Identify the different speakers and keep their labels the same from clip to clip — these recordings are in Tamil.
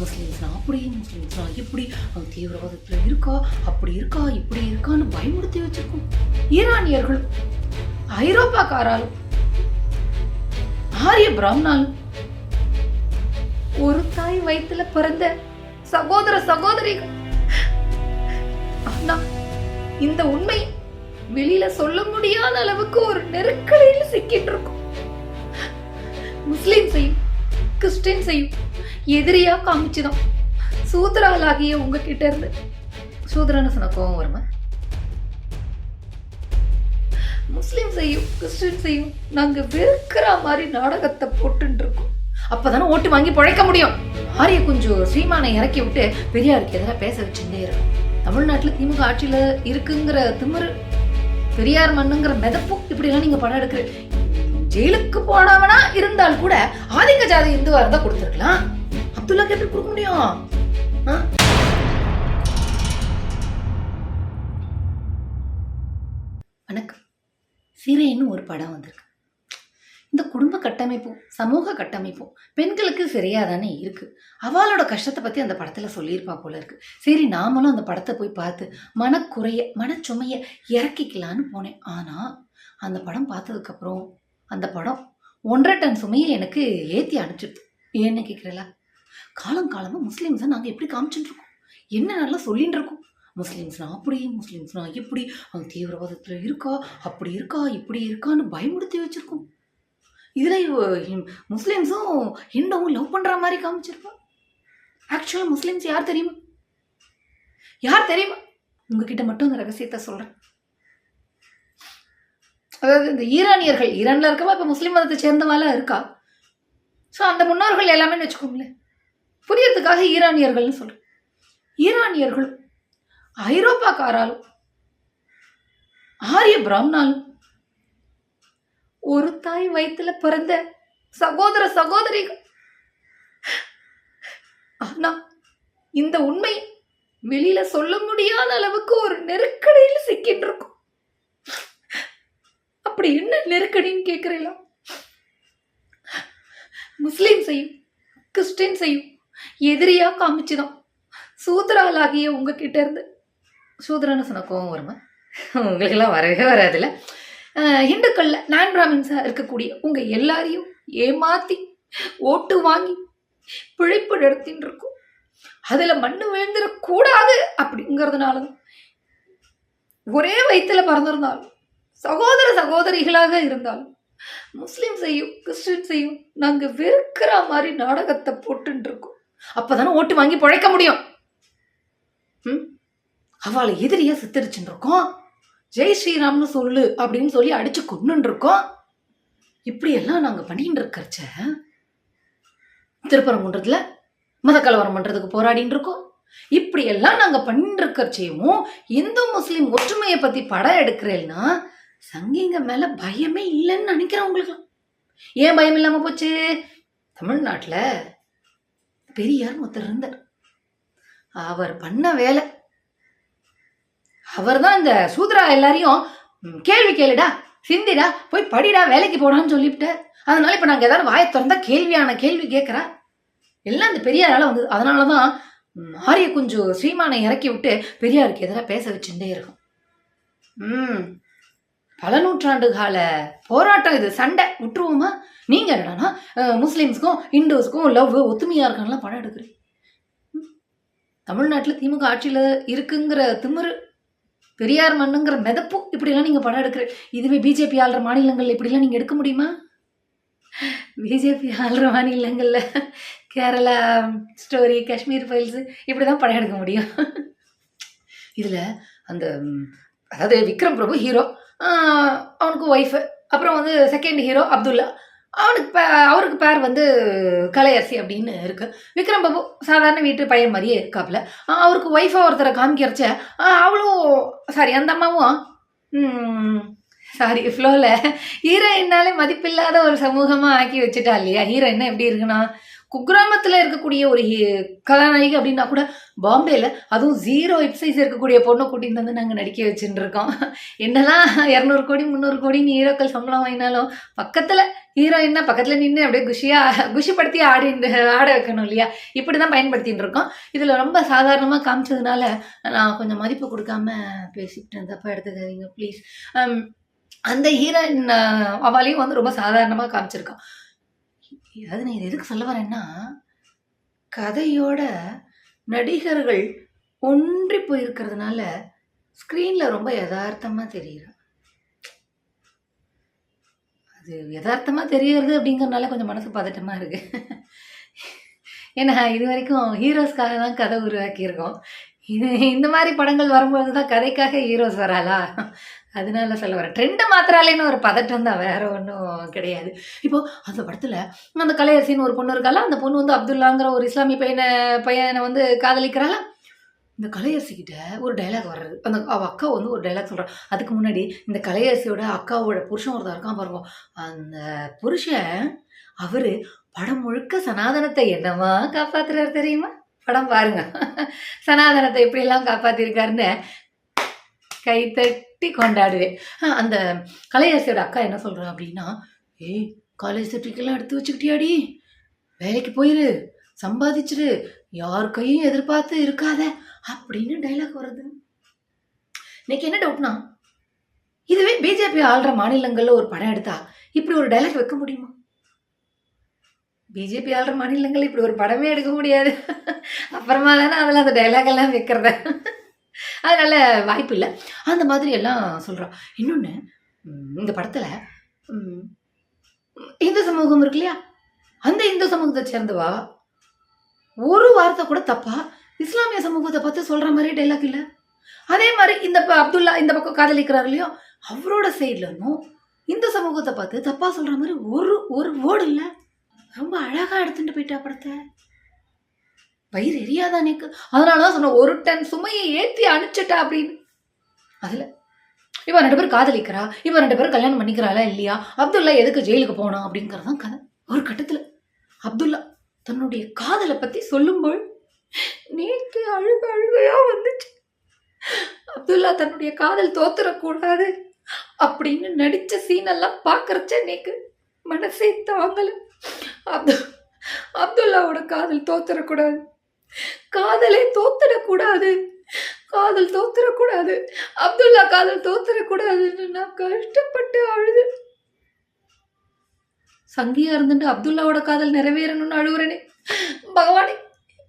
Speaker 1: முஸ்லீம்ஸ்னா அப்படி முஸ்லீம்ஸ்னா இப்படி அவன் தீவிரவாதத்தில் இருக்கா அப்படி இருக்கா இப்படி இருக்கான்னு பயமுறுத்தி வச்சிருக்கோம். ஈரானியர்களும் ஐரோப்பாக்காராலும் ஆரிய பிராமணாலும் ஒரு தாய் வயித்துல பிறந்த சகோதர சகோதரிகள். ஆனா இந்த உண்மை வெளியில சொல்ல முடியாத அளவுக்கு ஒரு நெருக்கடியில் சிக்கிட்டு இருக்கும். முஸ்லிம்ஸையும் கிறிஸ்டின்ஸையும் எதிரியா காமிச்சுதான். சூத்ராலாகிய உங்ககிட்ட இருந்து. சூத்ரன்னு சொன்ன கோவம் வருமா? முஸ்லிம்ஸையும் கிறிஸ்டின்ஸையும் நாங்க வெறுக்கிற மாதிரி நாடகத்தை போட்டுன்னு இருக்கோம் அப்பதானே ஓட்டு வாங்கி பிழைக்க முடியும். ஆரிய கொஞ்சம் ஸ்ரீமானை இறக்கி விட்டு பெரியாருக்கு எதிராக பேச வச்சுட்டே இருக்கும் தமிழ்நாட்டுல திமுக ஆட்சியில இருக்குங்கிற திமிரு பெரியார் மண்ணுங்கிற மிதப்பும் இப்படிலாம் நீங்கள் நீங்க படம் எடுக்கிற ஜெயிலுக்கு போனவனா இருந்தால் கூட ஆதிக்க ஜாதி இந்துவா இருந்தா கொடுத்துருக்கலாம். அப்துல்லாக்கு எப்படி கொடுக்க முடியும்? ஆ? வணக்கம். சிறைன்னு ஒரு படம் வந்திருக்கு. இந்த குடும்ப கட்டமைப்பும் சமூக கட்டமைப்பும் பெண்களுக்கு சரியாக தானே இருக்கு. அவளோட கஷ்டத்தை பத்தி அந்த படத்துல சொல்லியிருப்பா போல இருக்கு. சரி நாமளும் அந்த படத்தை போய் பார்த்து மனக்குறைய மனச்சுமைய இறக்கிக்கலான்னு போனேன். ஆனா அந்த படம் பார்த்ததுக்கப்புறம் அந்த படம் ஒன்றரை டன் சுமையை எனக்கு ஏற்றி அனுப்பிச்சிடுது ஏன்னு கேட்குறல காலங்காலமாக முஸ்லீம்ஸை நாங்கள் எப்படி காமிச்சுட்டு இருக்கோம்? என்ன நல்லா சொல்லின்னு இருக்கோம்? முஸ்லீம்ஸ்னா அப்படி முஸ்லீம்ஸ்னா எப்படி அவங்க தீவிரவாதத்தில் இருக்கா அப்படி இருக்கா இப்படி இருக்கான்னு பயமுறுத்தி வச்சுருக்கோம். இதில் முஸ்லீம்ஸும் ஹிண்டவும் லவ் பண்ணுற மாதிரி காமிச்சிருக்கோம். ஆக்சுவலாக முஸ்லீம்ஸ் யார் தெரியுமா? யார் தெரியுமா? உங்ககிட்ட மட்டும் இந்த ரகசியத்தை சொல்கிறேன் அதாவது இந்த ஈரானியர்கள் ஈரானில் இருக்கவா இப்போ முஸ்லீம் மதத்தை சேர்ந்தவாலாம் இருக்கா? ஸோ அந்த முன்னோர்கள் எல்லாமே வச்சுக்கோங்களேன். புரியறதுக்காக ஈரானியர்கள்னு சொல்கிறேன் ஈரானியர்களும் ஐரோப்பாக்காராலும் ஆரிய பிராமணாலும் ஒரு தாய் வயிற்றில் பிறந்த சகோதர சகோதரிகள். ஆனா இந்த உண்மை வெளியில சொல்ல முடியாத அளவுக்கு ஒரு நெருக்கடியில் சிக்கிட்டு இருக்கும். அப்படி என்ன நெருக்கடின்னு கேக்குறீங்களா? முஸ்லிம்ஸையும் கிறிஸ்டின்ஸையும் காமிச்சு காமிச்சுதான். சூத்ராலாகிய உங்ககிட்ட இருந்து சூத்ரான்னு சொன்ன கோவம் வருமா? உங்களுக்கெல்லாம் வரவே வராதுல்ல. இந்துக்களில் நான் பிராமின்ஸாக இருக்கக்கூடிய உங்கள் எல்லாரையும் ஏமாற்றி ஓட்டு வாங்கி பிழைப்பு நடத்தின்னு இருக்கும். அதில் மண்ணு விழுந்துடக்கூடாது அப்படிங்கிறதுனால தான் ஒரே வயிற்றில் பறந்துருந்தாலும் சகோதர சகோதரிகளாக இருந்தாலும் கிறிஸ்டின் கிறிஸ்டின்ஸையும் நாங்க வெறுக்கிற மாதிரி நாடகத்தை போட்டுன்னு இருக்கோம் அப்பதானே ஓட்டு வாங்கி பிழைக்க முடியும். ம்? அவளை எதிரியா சித்தரிச்சுட்டு இருக்கோம் ஜெய் ஸ்ரீராம்னு சொல்லு அப்படின்னு சொல்லி அடிச்சு கொண்டு இருக்கோம் இப்படி எல்லாம் நாங்க பண்ணிட்டு இருக்கறச்ச திருப்பரங்குன்றத்துல மத கலவரம் பண்றதுக்கு போராடிட்டு இருக்கோம் இப்படி எல்லாம் நாங்க பண்ணிட்டு இருக்கறச்சையும் இந்து முஸ்லீம் ஒற்றுமையை பத்தி படம் எடுக்கிறேன்னா சங்கிங்க மேல பயமே இல்லைன்னு நினைக்கிறேன் உங்களுக்கு. ஏன் பயம் இல்லாம போச்சு? தமிழ்நாட்டில் பெரியார் ஒருத்தர் இருந்தார். அவர் பண்ண வேலை. அவர் தான் இந்த சூத்ரா எல்லாரையும் கேள்வி கேளுடா சிந்திடா போய் படிடா வேலைக்கு போடான்னு சொல்லிவிட்டார். அதனால இப்போ நாங்கள் ஏதாவது வாயை திறந்தா கேள்வியான கேள்வி கேட்குறா. எல்லாம் இந்த பெரியாரால் வந்து அதனால தான் ம், ஆரிய கொஞ்சம் ஸ்ரீமானை இறக்கி விட்டு பெரியாருக்கு எதிராக பேச வச்சுட்டே இருக்கும். ம். பல நூற்றாண்டு கால போராட்டம் இது. சண்டை. விட்டுருவோமா நீங்க என்னன்னா முஸ்லீம்ஸ்க்கும் முஸ்லிம்ஸ்க்கும் இந்துஸ்க்கும் லவ் ஒத்துமையா இருக்கான்லாம் படம் எடுக்கிறீங்க. தமிழ்நாட்டில் திமுக ஆட்சியில் இருக்குங்கிற திமிரு பெரியார் மண்ணுங்கிற மிதப்பும் இப்படிலாம் நீங்க படம் எடுக்கிற இதுவே பிஜேபி ஆள்ற மாநிலங்களில் இப்படிலாம் நீங்க எடுக்க முடியுமா? பிஜேபி ஆள்ற மாநிலங்களில் கேரளா ஸ்டோரி காஷ்மீர் ஃபைல்ஸ் இப்படிதான் படம் எடுக்க முடியும். இதில் அந்த அதாவது விக்ரம் பிரபு ஹீரோ அவனுக்கு ஒய்ஃபு அப்புறம் வந்து செகண்ட் ஹீரோ அப்துல்லா. அவனுக்கு பே- அவருக்கு பேர் வந்து கலையரசி அப்படின்னு இருக்குது விக்ரம் பாபு சாதாரண வீட்டு பையன் மாதிரியே இருக்காப்புல அவருக்கு ஒய்ஃபை ஒருத்தரை காமிக்கிறச்ச அவளும் சாரி அந்த அம்மாவும் சாரி ஃப்ளோவில் ஹீரோயின்னாலே மதிப்பில்லாத ஒரு சமூகமாக ஆக்கி வச்சுட்டா இல்லையா? ஹீரோயின்னா எப்படி இருக்குன்னா குக்கிராமத்தில் இருக்கக்கூடிய ஒரு ஹீ- கதாநாயகி அப்படின்னா கூட பாம்பேயில் அதுவும் ஜீரோ எக்ஸசைஸ் இருக்கக்கூடிய பொண்ணை கூட்டிகிட்டு வந்து நாங்கள் நடிக்க வச்சுட்டு இருக்கோம் என்னெல்லாம் இரநூறு கோடி முந்நூறு கோடின்னு ஹீரோக்கள் சம்பளம் வாங்கினாலும் பக்கத்தில் ஹீரோயின்னா பக்கத்தில் நின்று அப்படியே குஷியாக குஷிப்படுத்தி ஆடி ஆட வைக்கணும் இல்லையா? இப்படி தான் பயன்படுத்தின்னு இருக்கோம். இதில் ரொம்ப சாதாரணமாக காமிச்சதுனால நான் கொஞ்சம் மதிப்பு கொடுக்காம பேசிக்கிட்டேன். தப்பாக எடுத்துக்காதீங்க ப்ளீஸ் அந்த ஹீரோயின் அவளையும் வந்து ரொம்ப சாதாரணமாக காமிச்சிருக்கான் அதாவது நான் இது எதுக்கு சொல்ல வரேன்னா கதையோட நடிகர்கள் ஒன்றி போயிருக்கிறதுனால ஸ்க்ரீனில் ரொம்ப யதார்த்தமாக தெரியுது. அது யதார்த்தமாக தெரியறது அப்படிங்கறதுனால கொஞ்சம் மனசு பதட்டமாக இருக்குது ஏன்னா இது வரைக்கும் ஹீரோஸ்க்காக தான் கதை உருவாக்கியிருக்கோம். இது இந்த மாதிரி படங்கள் வரும்போது தான் கதைக்காக ஹீரோஸ் வராளா? அதனால சொல்ல வரேன். ட்ரெண்டை மாத்திராலேன்னு ஒரு பதட்டம் தான் வேற ஒன்றும் கிடையாது. இப்போ அந்த படத்தில் அந்த கலையரசின்னு ஒரு பொண்ணு இருக்கால அந்த பொண்ணு வந்து அப்துல்லாங்கிற ஒரு இஸ்லாமிய பையனை பையனை வந்து காதலிக்கிறாள? இந்த கலையரசிக்கிட்ட ஒரு டைலாக் வர்றது. அந்த அவள் அக்கா வந்து ஒரு டைலாக் சொல்கிறான் அதுக்கு முன்னாடி இந்த கலையரசியோட அக்காவோட புருஷன் ஒருத்தர் இருக்கான் பாருங்க. அந்த புருஷன் அவர் படம் முழுக்க சனாதனத்தை என்னவா காப்பாத்துறாரு தெரியுமா? படம் பாருங்க. சனாதனத்தை எப்படியெல்லாம் காப்பாத்திருக்காருன்னு கை தட்டி கொண்டாடுவேன் அந்த கலையரசியோட அக்கா என்ன சொல்கிறா அப்படின்னா ஏய் காலேஜ் சர்டிஃபிகேட்லாம் எடுத்து வச்சுக்கிட்டியாடி? வேலைக்கு போயிரு சம்பாதிச்சிரு யார் கையும் எதிர்பார்த்து இருக்காத அப்படின்னு டைலாக் வருது இன்னைக்கு என்ன டவுட்னா இதுவே பிஜேபி ஆள்ற மாநிலங்களில் ஒரு படம் எடுத்தா இப்படி ஒரு டைலாக் வைக்க முடியுமா? பிஜேபி ஆள்ற மாநிலங்களில் இப்படி ஒரு படமே எடுக்க முடியாது. அப்புறமா தானே அதில் அந்த டைலாக் எல்லாம் வைக்கிறத. அதனால் வாய்ப்பு இல்லை. அந்த மாதிரி எல்லாம் சொல்கிறான் இன்னொன்று இந்த படத்தில் இந்து சமூகம் இருக்கு இல்லையா? அந்த இந்து சமூகத்தை சேர்ந்தவா? ஒரு வார்த்தை கூட தப்பா? இஸ்லாமிய சமூகத்தை பார்த்து சொல்கிற மாதிரி டைலாக் இல்லை. அதே மாதிரி இந்த ப- அப்துல்லா இந்த பக்கம் காதலிக்கிறார் இல்லையோ அவரோட சைட்ல இந்த சமூகத்தை பார்த்து தப்பாக சொல்கிற மாதிரி ஒரு ஒரு வேர்டு இல்லை. ரொம்ப அழகாக எடுத்துகிட்டு போயிட்டா படத்தை. வயிறு எரியாதா நீக்கு அதனால தான் சொன்ன ஒரு டன் சுமையை ஏற்றி அனுப்பிச்சிட்டா அப்படின்னு. அதில் இவன் ரெண்டு பேரும் காதலிக்கிறா? இவன் ரெண்டு பேரும் கல்யாணம் பண்ணிக்கிறாளா இல்லையா? அப்துல்லா எதுக்கு ஜெயிலுக்கு போகணும் அப்படிங்கிறது தான் கதை. ஒரு கட்டத்தில் அப்துல்லா தன்னுடைய காதலை பற்றி சொல்லும்போது நேற்று அழுக அழுகையாக வந்துச்சு. அப்துல்லா தன்னுடைய காதல் தோத்துறக்கூடாது அப்படின்னு நடித்த சீனெல்லாம் பார்க்குறச்ச நேக்கு மனசே தாங்கலை. அப்து அப்துல்லாவோட காதல் தோத்துறக்கூடாது. காதலை தோத்துடக்கூடாது. காதல் தோத்துடக்கூடாது. அப்துல்லா காதல் தோத்துடக்கூடாதுன்னு நான் கஷ்டப்பட்டு அழுது. சங்கியா இருந்துட்டு அப்துல்லாவோட காதல் நிறைவேறணும்னு அழுகுறேனே பகவானே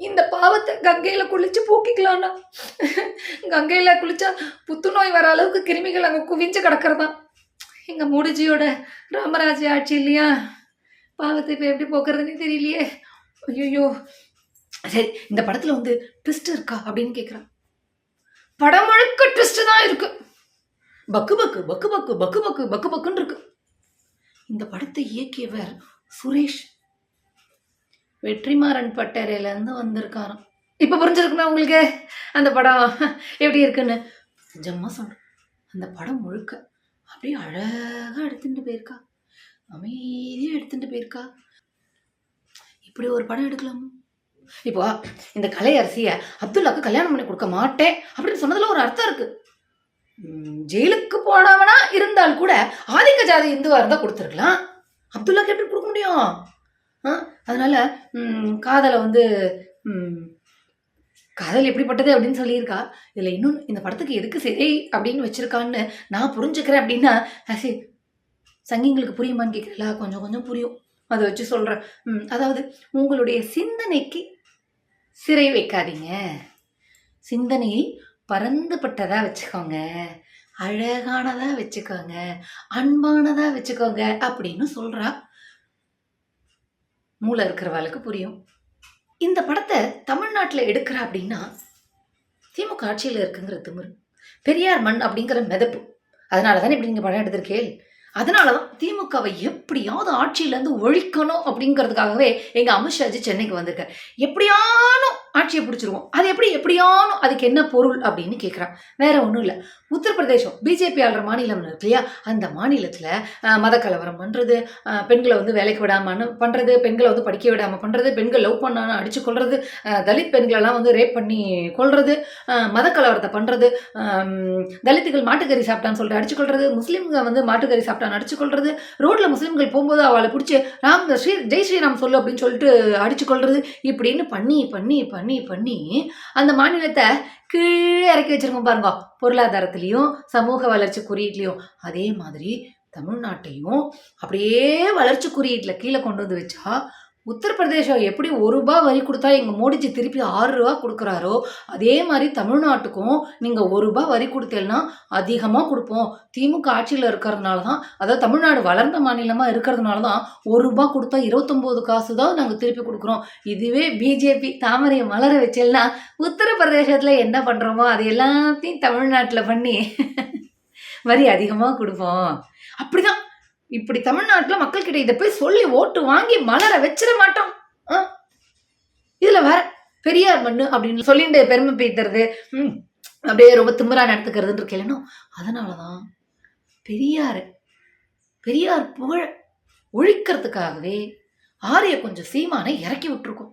Speaker 1: இந்த பாவத்தை கங்கையில குளிச்சு போக்கிக்கலாம்னா. கங்கையில குளிச்சா புத்துநோய் வர அளவுக்கு கிருமிகள் அங்கே குவிஞ்சு கிடக்கிறதா எங்க மூடிஜியோட ராமராஜ ஆட்சி இல்லையா? பாவத்தை இப்போ எப்படி போக்குறதுன்னு தெரியலையே. ஐயோ சரி இந்த படத்துல வந்து ட்விஸ்ட் இருக்கா அப்படின்னு கேட்குறான் படம் முழுக்க ட்விஸ்ட் தான் இருக்கு. பக்கு பக்கு பக்கு பக்கு பக்கு பக்கு பக்கு பக்குன்னு இருக்கு. இந்த படத்தை இயக்கியவர் சுரேஷ். வெற்றிமாறன் பட்டறையிலேருந்து வந்திருக்காராம். இப்போ புரிஞ்சிருக்குமே உங்களுக்கு? அந்த படம் எப்படி இருக்குன்னு? ஜம்மா சொல்கிறேன் அந்த படம் முழுக்க அப்படியே அழகாக எடுத்துகிட்டு போயிருக்கா. அமைதியாக எடுத்துகிட்டு போயிருக்கா. இப்படி ஒரு படம் எடுக்கலாமா? இப்போ இந்த கலை அரசியை அப்துல்லாக்கு கல்யாணம் பண்ணி கொடுக்க மாட்டேன் அப்படின்னு சொன்னதுல ஒரு அர்த்தம் இருக்கு. ஜெயிலுக்கு போனவனா இருந்தால் கூட ஆதிக்க ஜாதி இந்துவா இருந்தா கொடுத்துருக்கலாம். அப்துல்லாக்கு எப்படி கொடுக்க முடியும். அதனால காதலை வந்து காதல் எப்படிப்பட்டது அப்படின்னு சொல்லியிருக்கா. இதில் இன்னும் இந்த படத்துக்கு எதுக்கு சரி அப்படின்னு வச்சுருக்கான்னு நான் புரிஞ்சுக்கிறேன் அப்படின்னா அசி சங்கிங்களுக்கு புரியுமான்னு கேட்குறீங்களா கொஞ்சம் கொஞ்சம் புரியும். அதை வச்சு சொல்கிறேன் ம், அதாவது உங்களுடைய சிந்தனைக்கு சிறை வைக்காதீங்க. சிந்தனையை பரந்துபட்டதா வச்சுக்கோங்க. அழகானதா வச்சுக்கோங்க. அன்பானதா வச்சுக்கோங்க அப்படின்னு சொல்றா. மூளை இருக்கிறவாளுக்கு புரியும். இந்த படத்தை தமிழ்நாட்டில் எடுக்கிறா அப்படின்னா திமுக ஆட்சியில் இருக்குங்கிற திமிரு. பெரியார் மண் அப்படிங்கிற மிதப்பு. அதனால தானே இப்படி நீங்கள் படம் எடுத்திருக்கேள் அதனால தான் திமுகவை எப்படியாவது ஆட்சியிலேருந்து ஒழிக்கணும் அப்படிங்கிறதுக்காகவே எங்கள் அமித்ஷாஜி சென்னைக்கு வந்திருக்கார். எப்படியானும் ஆட்சியை பிடிச்சிருவோம். அது எப்படி எப்படியானும் அதுக்கு என்ன பொருள் அப்படின்னு கேட்குறான் வேற ஒன்றும் இல்லை. உத்தரப்பிரதேசம். பிஜேபி ஆளுற மாநிலம் இருக்கு இல்லையா? அந்த மாநிலத்தில் மத கலவரம் பண்ணுறது பெண்களை வந்து வேலைக்கு விடாமல் பண்ணுறது பெண்களை வந்து படிக்க விடாமல் பண்ணுறது பெண்கள் லவ் பண்ணான்னு அடித்து கொள்வது தலித் பெண்களெல்லாம் வந்து ரேப் பண்ணி கொள்வது மத கலவரத்தை பண்ணுறது தலித்துகள் மாட்டுக்கறி சாப்பிட்டான்னு சொல்லிட்டு அடிச்சு கொள்வது முஸ்லீம்கள் வந்து மாட்டுக்கறி சாப்பிட்டான்னு அடிச்சு கொள்வது ரோட்டில் முஸ்லீம்கள் போகும்போது அவளை பிடிச்சி ராம் ஸ்ரீ ஜெய் ஸ்ரீராம் சொல்லு அப்படின்னு சொல்லிட்டு அடிச்சு கொள்வது இப்படின்னு பண்ணி பண்ணி பண்ணி பண்ணி அந்த மாநிலத்தை கீழே இறக்கி வச்சிருக்கோம் பாருங்க. பொருளாதாரத்துலேயும் சமூக வளர்ச்சி குறியீட்லேயும் அதே மாதிரி தமிழ்நாட்டையும் அப்படியே வளர்ச்சி குறியீட்டில் கீழே கொண்டு வந்து வச்சா உத்தரப்பிரதேசம் எப்படி ஒரு ரூபாய் வரி கொடுத்தா எங்கள் மோடிஜி திருப்பி ஆறு ரூபா கொடுக்குறாரோ அதே மாதிரி தமிழ்நாட்டுக்கும் நீங்கள் ஒரு ரூபாய் வரி கொடுத்தேன்னா அதிகமாக கொடுப்போம். திமுக ஆட்சியில் இருக்கிறதுனால தான் அதாவது தமிழ்நாடு வளர்ந்த மாநிலமாக இருக்கிறதுனால தான் ஒரு ரூபாய் கொடுத்தா இருபத்தொம்போது காசு தான் நாங்கள் திருப்பி கொடுக்குறோம். இதுவே பிஜேபி தாமரையை மலர வச்சேன்னா உத்தரப்பிரதேசத்தில் என்ன பண்ணுறோமோ அது எல்லாத்தையும் தமிழ்நாட்டில் பண்ணி வரி அதிகமாக கொடுப்போம். அப்படிதான். இப்படி தமிழ்நாட்டில் மக்கள்கிட்ட இதை போய் சொல்லி ஓட்டு வாங்கி மலர வச்சிட மாட்டோம். ஆ? இதில் வேற பெரியார் மண்ணு அப்படின்னு சொல்லிட்டு பெருமை பேத்துறது. ம். அப்படியே ரொம்ப திமிரா நடத்துக்கிறதுன்னு இருக்கலனும் அதனால தான் பெரியார் பெரியார் புகழ ஒழிக்கிறதுக்காகவே ஆரிய கொஞ்சம் சீமானை இறக்கி விட்டுருக்கோம்.